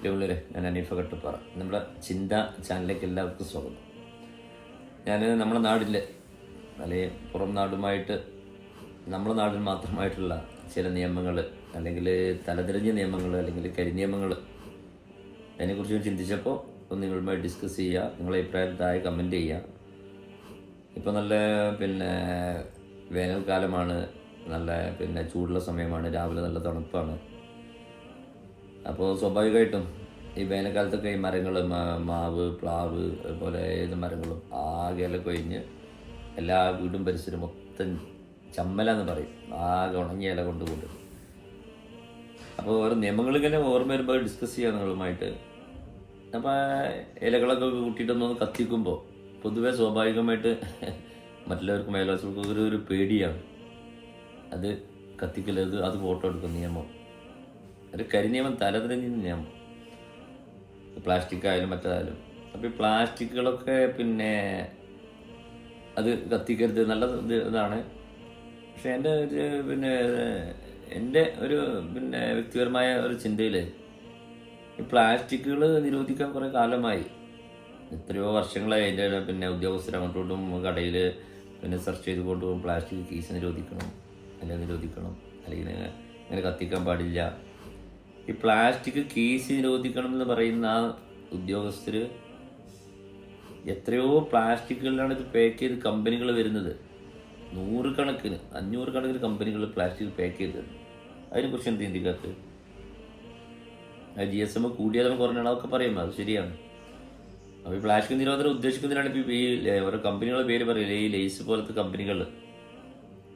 പ്രിയമുള്ളവരെ ഞാൻ അനീഫ കട്ടുപ്പാറ. നമ്മുടെ ചിന്ത ചാനലിലേക്ക് എല്ലാവർക്കും സ്വാഗതം. ഞാൻ നമ്മുടെ നാടിൽ അല്ലെങ്കിൽ പുറം നാടുമായിട്ട് നമ്മുടെ നാടിന് മാത്രമായിട്ടുള്ള ചില നിയമങ്ങൾ അല്ലെങ്കിൽ തലതിരിഞ്ഞ നിയമങ്ങൾ അല്ലെങ്കിൽ കരിനിയമങ്ങൾ അതിനെക്കുറിച്ച് ചിന്തിച്ചപ്പോൾ ഒന്ന് നിങ്ങളുമായി ഡിസ്കസ് ചെയ്യുക നിങ്ങളെ അഭിപ്രായം താഴെ കമന്റ് ചെയ്യുക ഇപ്പോൾ നല്ല പിന്നെ വേനൽക്കാലമാണ് നല്ല പിന്നെ ചൂടുള്ള സമയമാണ് രാവിലെ നല്ല തണുപ്പാണ്. അപ്പോൾ സ്വാഭാവികമായിട്ടും ഈ വേനൽക്കാലത്തൊക്കെ ഈ മരങ്ങൾ മാവ് പ്ലാവ് അതുപോലെ ഏത് മരങ്ങളും ആകെ ഇല കൊഴിഞ്ഞ് എല്ലാ വീടും പരിസരം മൊത്തം ചമ്മല എന്ന് പറയും. ആകെ ഉണങ്ങിയ ഇല കൊണ്ട് കൊണ്ട് അപ്പോൾ ഓരോ നിയമങ്ങളിങ്ങനെ ഓർമ്മ വരുമ്പോൾ ഡിസ്കസ് ചെയ്യാം നിങ്ങളുമായിട്ട്. അപ്പോൾ ഇലകളൊക്കെ കൂട്ടിയിട്ടൊന്ന് കത്തിക്കുമ്പോൾ പൊതുവേ സ്വാഭാവികമായിട്ട് മറ്റുള്ളവർക്കും മേലോച്ചവർക്കൊക്കെ ഒരു ഒരു പേടിയാണ്. അത് കത്തിക്കലത് അത് ഫോട്ടോ എടുക്കും നിയമം. ഒരു കരിനിയമം തലതിരിഞ്ഞ നിയമം പ്ലാസ്റ്റിക് ആയാലും മറ്റേതായാലും. അപ്പോൾ ഈ പ്ലാസ്റ്റിക്കുകളൊക്കെ പിന്നെ അത് കത്തിക്കരുത്. നല്ല ഇതാണ്. പക്ഷെ എന്റെ ഒരു പിന്നെ എന്റെ ഒരു പിന്നെ വ്യക്തിപരമായ ഒരു ചിന്തയിൽ ഈ പ്ലാസ്റ്റിക്കുകൾ നിരോധിക്കാൻ കുറേ കാലമായി. എത്രയോ വർഷങ്ങളായി അതിന്റെ പിന്നെ ഉദ്യോഗസ്ഥർ അങ്ങോട്ടും കടയിൽ പിന്നെ സെർച്ച് ചെയ്ത് കൊണ്ടുപോകും. പ്ലാസ്റ്റിക് കീസ് നിരോധിക്കണം അല്ലെങ്കിൽ നിരോധിക്കണം അല്ലെങ്കിൽ ഇങ്ങനെ കത്തിക്കാൻ പാടില്ല. ഈ പ്ലാസ്റ്റിക് കേസ് നിരോധിക്കണം എന്ന് പറയുന്ന ആ ഉദ്യോഗസ്ഥർ എത്രയോ പ്ലാസ്റ്റിക്കുകളിലാണ് ഇത് പാക്ക് ചെയ്ത് കമ്പനികൾ വരുന്നത്. നൂറുകണക്കിന് അഞ്ഞൂറ് കണക്കിന് കമ്പനികൾ പ്ലാസ്റ്റിക് പാക്ക് ചെയ്തത്. അതിനെക്കുറിച്ച് എന്ത് ചിന്തിക്കാത്ത? ജി എസ് എം കൂടിയാലും കുറഞ്ഞാണ് അതൊക്കെ പറയും അത് ശരിയാണ്. അപ്പോൾ ഈ പ്ലാസ്റ്റിക് നിരോധനം ഉദ്ദേശിക്കുന്നതിനാണ് ഇപ്പോൾ ഈ ഓരോ കമ്പനികളുടെ പേര് പറയില്ല ഈ ലേസ് പോലത്തെ കമ്പനികൾ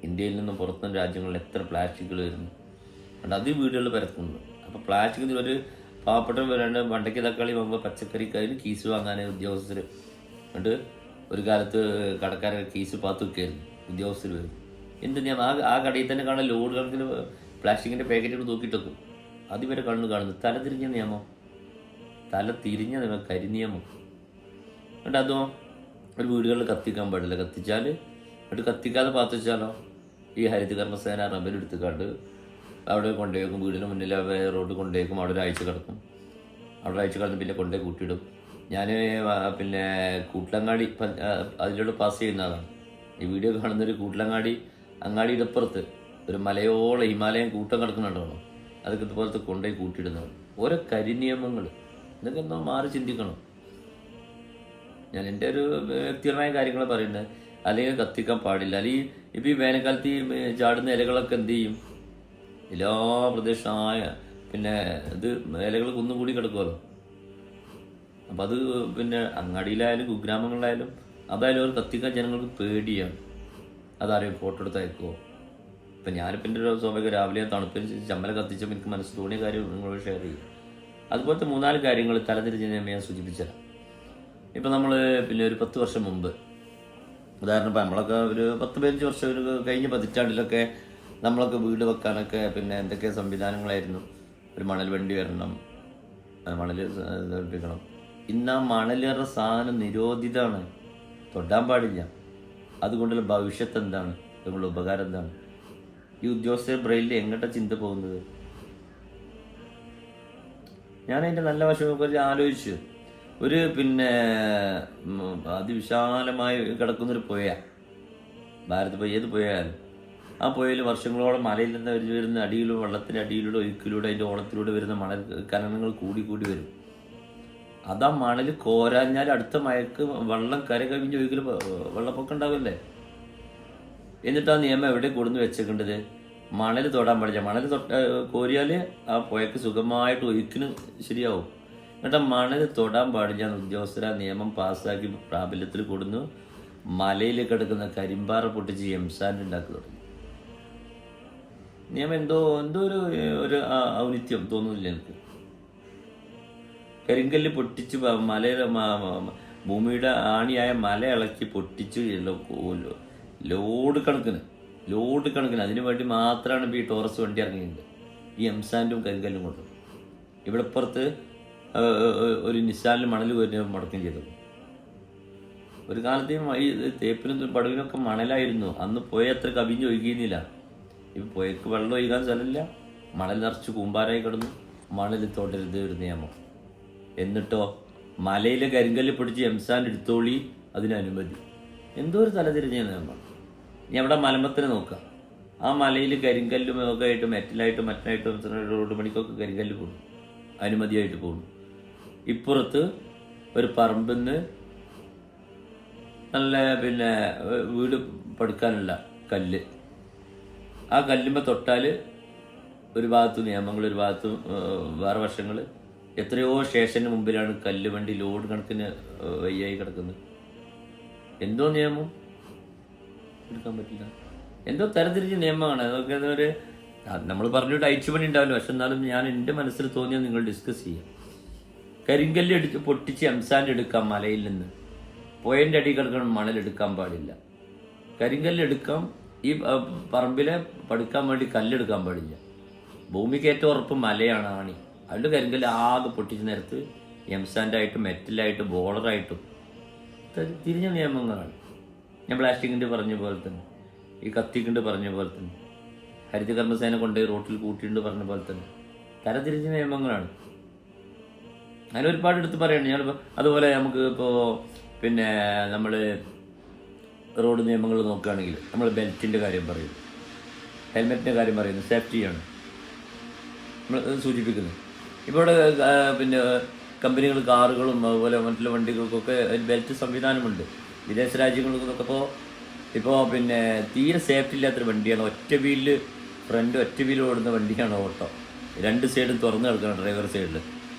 ഇന്ത്യയിൽ നിന്നും പുറത്തുനിന്ന് രാജ്യങ്ങളിൽ എത്ര പ്ലാസ്റ്റിക്കുകൾ വരുന്നു. അത് വീടുകളിൽ പരത്തുന്നു അപ്പോൾ പ്ലാസ്റ്റിക് ഒരു പാവപ്പെട്ട വരാണ്ട് മണ്ടയ്ക്ക് തക്കാളി വാങ്ങുമ്പോൾ പച്ചക്കറിക്കാരും കീസ് വാങ്ങാൻ ഉദ്യോഗസ്ഥർ എന്നിട്ട് ഒരു കാലത്ത് കടക്കാരെ കീസ് പാത്ത് വെക്കായിരുന്നു. ഉദ്യോഗസ്ഥർ വരും. എന്ത് ഞാൻ ആ ആ കടയിൽ തന്നെ കാണാൻ ലോഡ് കണക്കിന് പ്ലാസ്റ്റിക്കിന്റെ പാക്കറ്റുകൾ വെക്കും. അതിവരെ കണ്ണു കാണുന്നു തല തിരിഞ്ഞ നിയമം. തല തിരിഞ്ഞ നിയമം കരിനിയമം എന്നിട്ട് അതോ ഒരു വീടുകളിൽ കത്തിക്കാൻ പാടില്ല. കത്തിച്ചാൽ എന്നിട്ട് കത്തിക്കാതെ പാത്ത് വെച്ചാലോ? ഈ ഹരിതകർമ്മസേന എടുത്തുകാണ്ട് അവിടെ കൊണ്ടുപോയേക്കും വീടിന് മുന്നിൽ റോഡ് കൊണ്ടുപോയേക്കും അവിടെ ഒരാഴ്ച കിടക്കും. അവിടെ ഒരാഴ്ച കിടന്ന് പിന്നെ കൊണ്ടുപോയി കൂട്ടിയിടും. ഞാൻ പിന്നെ കൂട്ടിലങ്ങാടി അതിലൂടെ പാസ് ചെയ്യുന്നതാണ് ഈ വീഡിയോ കാണുന്നൊരു കൂട്ടിലങ്ങാടി അങ്ങാടിയുടെ അപ്പുറത്ത് ഒരു മലയോളം ഹിമാലയം കൂട്ടം കിടക്കുന്നുണ്ടാവണം അതൊക്കെ ഇതുപോലത്തെ കൊണ്ടുപോയി കൂട്ടിയിടുന്നതാണ്. ഓരോ കരിനിയമങ്ങൾ ഇതൊക്കെ എന്തോ മാറി ചിന്തിക്കണം. ഞാൻ എന്റെ ഒരു വ്യക്തിപരമായ കാര്യങ്ങൾ പറയുന്നത്. അല്ലെങ്കിൽ കത്തിക്കാൻ പാടില്ല. അല്ലെങ്കിൽ ഇപ്പം ഈ വേനൽക്കാലത്ത് ഈ ചാടുന്ന ഇലകളൊക്കെ എന്ത് ചെയ്യും? എല്ലാ പ്രദേശമായ പിന്നെ ഇത് ഇലകൾ കുന്നുകൂടി കിടക്കുമല്ലോ അപ്പം അത് പിന്നെ അങ്ങാടിയിലായാലും കുഗ്രാമങ്ങളിലായാലും അതായാലും അവർ കത്തിക്കാൻ ജനങ്ങൾക്ക് പേടിയാണ്. അതാരെയും ഫോട്ടോ എടുത്ത് അയക്കുമോ ഇപ്പം ഞാനിപ്പം എന്റെ ഒരു സ്വാഭാവിക രാവിലെ തണുപ്പിന് ചമ്മല കത്തിച്ചപ്പോൾ എനിക്ക് മനസ്സ് തോന്നിയ കാര്യം നിങ്ങളോട് ഷെയർ ചെയ്യും. അതുപോലത്തെ മൂന്നാൽ കാര്യങ്ങൾ തലതിരിഞ്ഞ് ഞാൻ സൂചിപ്പിച്ചതാണ് ഇപ്പം നമ്മൾ പിന്നെ ഒരു പത്ത് വർഷം മുമ്പ് ഉദാഹരണം ഇപ്പം നമ്മളൊക്കെ ഒരു പത്ത് പതിനഞ്ച് വർഷം ഒരു കഴിഞ്ഞ പതിറ്റാണ്ടിലൊക്കെ നമ്മളൊക്കെ വീട് വെക്കാനൊക്കെ പിന്നെ എന്തൊക്കെ സംവിധാനങ്ങളായിരുന്നു? ഒരു മണൽ വണ്ടി വരണം മണൽ ധരിപ്പിക്കണം ഇന്ന് ആ മണലേറെ സാധനം നിരോധിതമാണ് തൊടാൻ പാടില്ല. അതുകൊണ്ടുള്ള ഭവിഷ്യത്ത് എന്താണ്? അതുകൊണ്ടുള്ള ഉപകാരം എന്താണ്? ഈ ഉദ്യോഗസ്ഥ ബ്രെയിലിൽ എങ്ങോട്ടാ ചിന്ത പോകുന്നത്? ഞാൻ അതിന്റെ നല്ല വശമൊക്കെ ആലോചിച്ചു. ഒരു പിന്നെ അതിവിശാലമായി കിടക്കുന്നൊരു പുഴ ഭാരത് പുഴ ഏത് പുഴയായാലും. ആ പുഴയിൽ വർഷങ്ങളോളം മലയിൽ നിന്ന് വരുന്ന അടിയിലൂടെ വെള്ളത്തിന്റെ അടിയിലൂടെ ഒഴുക്കിലൂടെ അതിന്റെ ഓളത്തിലൂടെ വരുന്ന മണൽ കനനങ്ങൾ കൂടി കൂടി വരും. അതാ മണൽ കോരാഞ്ഞാൽ അടുത്ത മഴക്ക് വെള്ളം കര കവിഞ്ഞ് ഒഴുകിൽ വെള്ളപ്പൊക്കം ഉണ്ടാവില്ലേ? എന്നിട്ട് നിയമം എവിടെ കൊടുന്ന് വെച്ചേക്കേണ്ടത്? മണൽ തൊടാൻ പാടില്ല. മണൽ തൊട്ട കോരിയാൽ ആ പുഴക്ക് സുഖമായിട്ട് ഒഴുക്കിന് ശരിയാവും. എന്നിട്ട് മണൽ തൊടാൻ പാടില്ല എന്ന് ഉദ്യോഗസ്ഥർ നിയമം പാസ്സാക്കി പ്രാബല്യത്തിൽ കൊടുന്നു മലയിൽ കിടക്കുന്ന കരിമ്പാറ പൊട്ടിച്ച് എംസാൻഡ് ഉണ്ടാക്കി തുടങ്ങി. നിയമം എന്തോ എന്തോ ഒരു ഒരു ഔന്നിത്യം തോന്നുന്നില്ല എനിക്ക്. കരിങ്കല്ല് പൊട്ടിച്ച് പ- മലയുടെ മ- മ- ഭൂമിയുടെ ആണിയായ മല ഇളക്കി പൊട്ടിച്ച് ലോഡ് കണക്കിന് ലോഡ് കണക്കിന്. അതിനു വേണ്ടി മാത്രമാണ് ഇപ്പോൾ ഈ ടോറസ് വണ്ടി ഇറങ്ങിയത്. ഈ എംസാൻഡും കരിങ്കല്ലും കൊണ്ട്. ഇവിടെ പുറത്ത് ഒരു നിസാലിൽ മണൽ വരുന്ന മുടക്കം ചെയ്തു. ഒരു കാലത്ത് ഈ തേപ്പിനും പടവിനൊക്കെ മണലായിരുന്നു. അന്ന് പോയ അത്ര കവിഞ്ഞ് ഇപ്പം പുഴയ്ക്ക് വെള്ളം ഒഴുകാൻ സ്ഥലമില്ല. മണൽ നിറച്ച് കൂമ്പാരായി കിടന്നു. മണൽ തൊടരുത് ഒരു നിയമം എന്നിട്ടോ മലയിലെ കരിങ്കല്ല് പിടിച്ച് എംസാൻ എടുത്തോളി അതിന് അനുമതി. എന്തോ ഒരു തലതിരിഞ്ഞ നിയമം ഇനി അവിടെ മലമ്പത്തിന് നോക്കുക ആ മലയിൽ കരിങ്കല്ലും ഒക്കെ ആയിട്ട് മെറ്റലായിട്ടും മറ്റനായിട്ടും റോഡ് പണിക്കൊക്കെ കരിങ്കല്ല് പോകും. അനുമതിയായിട്ട് പോകും. ഇപ്പുറത്ത് ഒരു പറമ്പിന്ന് നല്ല പിന്നെ വീട് പടുക്കാനുള്ള കല്ല്. ആ കല്ലുമ്പോൾ തൊട്ടാൽ ഒരു ഭാഗത്ത് നിയമങ്ങൾ ഒരു ഭാഗത്ത് വേറെ വശങ്ങൾ എത്രയോ സ്റ്റേഷന് മുമ്പിലാണ് കല്ല് വണ്ടി ലോഡ് കണക്കിന് വയ്യായി കിടക്കുന്നത്. എന്തോ നിയമം? എടുക്കാൻ പറ്റില്ല. എന്തോ തരംതിരിച്ച നിയമമാണ്. അതൊക്കെ ഒരു നമ്മൾ പറഞ്ഞിട്ട് അയച്ചു പണി ഉണ്ടാവില്ല. പക്ഷെ എന്നാലും ഞാൻ എന്റെ മനസ്സിൽ തോന്നിയാൽ നിങ്ങൾ ഡിസ്കസ് ചെയ്യാം. കരിങ്കല്ല് എടുത്ത് പൊട്ടിച്ച് എംസാൻഡ് എടുക്കാം മലയിൽ നിന്ന്. പോയന്റെ അടി കിടക്കണം മണലെടുക്കാൻ പാടില്ല. കരിങ്കല്ല് എടുക്കാം ഈ പറമ്പിലെ പടുക്കാൻ വേണ്ടി കല്ലെടുക്കാൻ പാടില്ല. ഭൂമിക്ക് ഏറ്റവും ഉറപ്പ് മലയാണ് ആണി. അതിന്റെ കരിങ്കൽ ആകെ പൊട്ടിച്ച് നേരത്ത് എംസാൻഡായിട്ടും മെറ്റലായിട്ടും ബോളറായിട്ടും തിരിഞ്ഞ നിയമങ്ങളാണ്. ഞാൻ പ്ലാസ്റ്റിക്കിന്റെ പറഞ്ഞ പോലെ തന്നെ. ഈ കത്തിക്കിണ്ട് പറഞ്ഞ പോലെ തന്നെ. ഹരിത കർമ്മസേന കൊണ്ടുപോയി റോട്ടിൽ കൂട്ടിയിട്ടുണ്ട് പറഞ്ഞ പോലെ തന്നെ. തരംതിരിഞ്ഞ നിയമങ്ങളാണ്. അങ്ങനെ ഒരുപാട് എടുത്ത് പറയണം ഞാൻ അതുപോലെ നമുക്ക് ഇപ്പോൾ പിന്നെ നമ്മൾ റോഡ് നിയമങ്ങൾ നോക്കുകയാണെങ്കിൽ നമ്മൾ ബെൽറ്റിന്റെ കാര്യം പറയുന്നു ഹെൽമെറ്റിന്റെ കാര്യം പറയുന്നു. സേഫ്റ്റിയാണ്. നമ്മൾ സൂചിപ്പിക്കുന്നു. ഇപ്പോൾ ഇവിടെ പിന്നെ കമ്പനികൾ കാറുകളും അതുപോലെ മറ്റുള്ള വണ്ടികൾക്കൊക്കെ ബെൽറ്റ് സംവിധാനമുണ്ട്. വിദേശ രാജ്യങ്ങൾക്കൊക്കെ ഇപ്പോൾ ഇപ്പോൾ പിന്നെ തീരെ സേഫ്റ്റി ഇല്ലാത്തൊരു വണ്ടിയാണ്. ഒറ്റ വീലിൽ ഫ്രണ്ട് ഒറ്റ വീൽ ഓടുന്ന വണ്ടിയാണ് ഓട്ടോ. രണ്ട് സൈഡും തുറന്ന് കിടക്കണം ഡ്രൈവർ സൈഡിൽ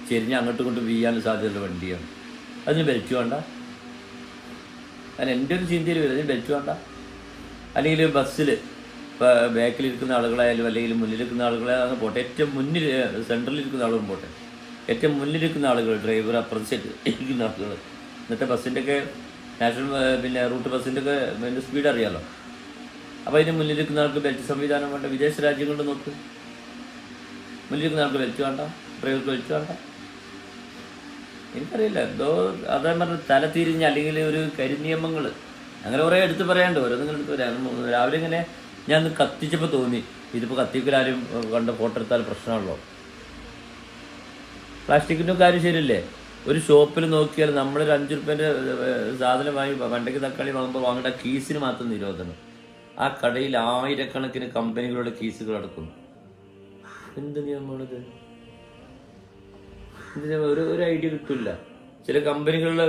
ചെരിഞ്ഞ് അങ്ങോട്ടും ഇങ്ങോട്ടും വീഴാൻ സാധ്യതയുള്ള വണ്ടിയാണ്. അതിന് ബെൽറ്റ് വേണ്ട. അതിന് എന്റെ ഒരു ചിന്തയിൽ വരും അതിന് ബെൽറ്റ് വേണ്ട. അല്ലെങ്കിൽ ബസ്സിൽ ഇപ്പോൾ ബാക്കിലിരിക്കുന്ന ആളുകളായാലും അല്ലെങ്കിൽ മുന്നിലിരിക്കുന്ന ആളുകളായാലും പോട്ടെ ഏറ്റവും മുന്നിൽ സെൻട്രലിൽ ഇരിക്കുന്ന ആളുകളും പോട്ടെ ഏറ്റവും മുന്നിലിരിക്കുന്ന ആളുകൾ ഡ്രൈവർ അപ്പുറത്ത് ഇരിക്കുന്ന ആളുകൾ. ഇന്നത്തെ ബസ്സിന്റെയൊക്കെ നാഷണൽ പിന്നെ റൂട്ട് ബസ്സിന്റെയൊക്കെ പിന്നെ സ്പീഡ് അറിയാമല്ലോ അപ്പോൾ അതിന് മുന്നിലിരിക്കുന്ന ആൾക്ക് ബെൽറ്റ് സംവിധാനം വേണ്ട. വിദേശ രാജ്യങ്ങളിൽ നോക്ക്. മുന്നിലിരിക്കുന്ന ആൾക്ക് ബെൽറ്റ് വേണ്ട. ഡ്രൈവർക്ക് ബെൽറ്റ് വേണ്ട. എനിക്കറിയില്ല. എന്തോ അതേ പറഞ്ഞ തല തിരിഞ്ഞ് അല്ലെങ്കിൽ ഒരു കരിനിയമങ്ങൾ അങ്ങനെ കുറേ എടുത്ത് പറയാണ്ട് ഓരോന്നിങ്ങനെ എടുത്ത് പറയാം. രാവിലെ ഇങ്ങനെ ഞാൻ കത്തിച്ചപ്പോൾ തോന്നി. ഇതിപ്പോൾ കത്തിക്കലാരും കണ്ട ഫോട്ടോ എടുത്താൽ പ്രശ്നമുള്ളൂ പ്ലാസ്റ്റിക്കിന്റെ കാര്യം ശരിയല്ലേ? ഒരു ഷോപ്പിൽ നോക്കിയാൽ നമ്മളൊരു അഞ്ച് റുപ്യന്റെ സാധനം വാങ്ങി വണ്ടയ്ക്ക് തക്കാളി വാങ്ങുമ്പോൾ വാങ്ങേണ്ട കീസിന് മാത്രം നിരോധനം. ആ കടയിൽ ആയിരക്കണക്കിന് കമ്പനികളുടെ കീസുകൾ അടക്കുന്നു. എന്ത് നിയമമാണിത്? ഇതിന് ഒരു ഒരു ഐഡിയ കിട്ടില്ല ചില കമ്പനികളിലെ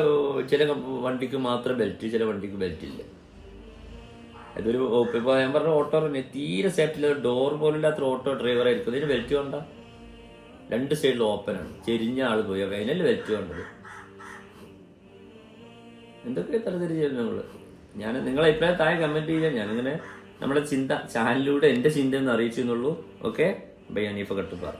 ചില വണ്ടിക്ക് മാത്രം ബെൽറ്റ് ചില വണ്ടിക്ക് ബെൽറ്റ് ഇല്ല. അതൊരു ഇപ്പോൾ ഞാൻ പറഞ്ഞ ഓട്ടോ തീരെ സേഫ്റ്റി ഇല്ലാത്ത ഡോർ പോലില്ലാത്ത ഓട്ടോ ഡ്രൈവർ ആയിരിക്കും. ഇതിന് ബെൽറ്റ് വേണ്ട. രണ്ട് സൈഡിൽ ഓപ്പൺ ആണ്. ചെരിഞ്ഞ ആൾ പോയി. അതിനല്ലേ ബെൽറ്റ് വേണ്ടത്? എന്തൊക്കെ തരത്തിരിച്ചു നമ്മൾ? ഞാൻ നിങ്ങളെ അഭിപ്രായം താഴെ കമന്റ് ചെയ്യാം ഞാനിങ്ങനെ നമ്മുടെ ചിന്ത ചാനലിലൂടെ എന്റെ ചിന്ത എന്ന് അറിയിച്ചു എന്നുള്ളൂ ഓക്കെ അനീഫ കട്ടുപാറ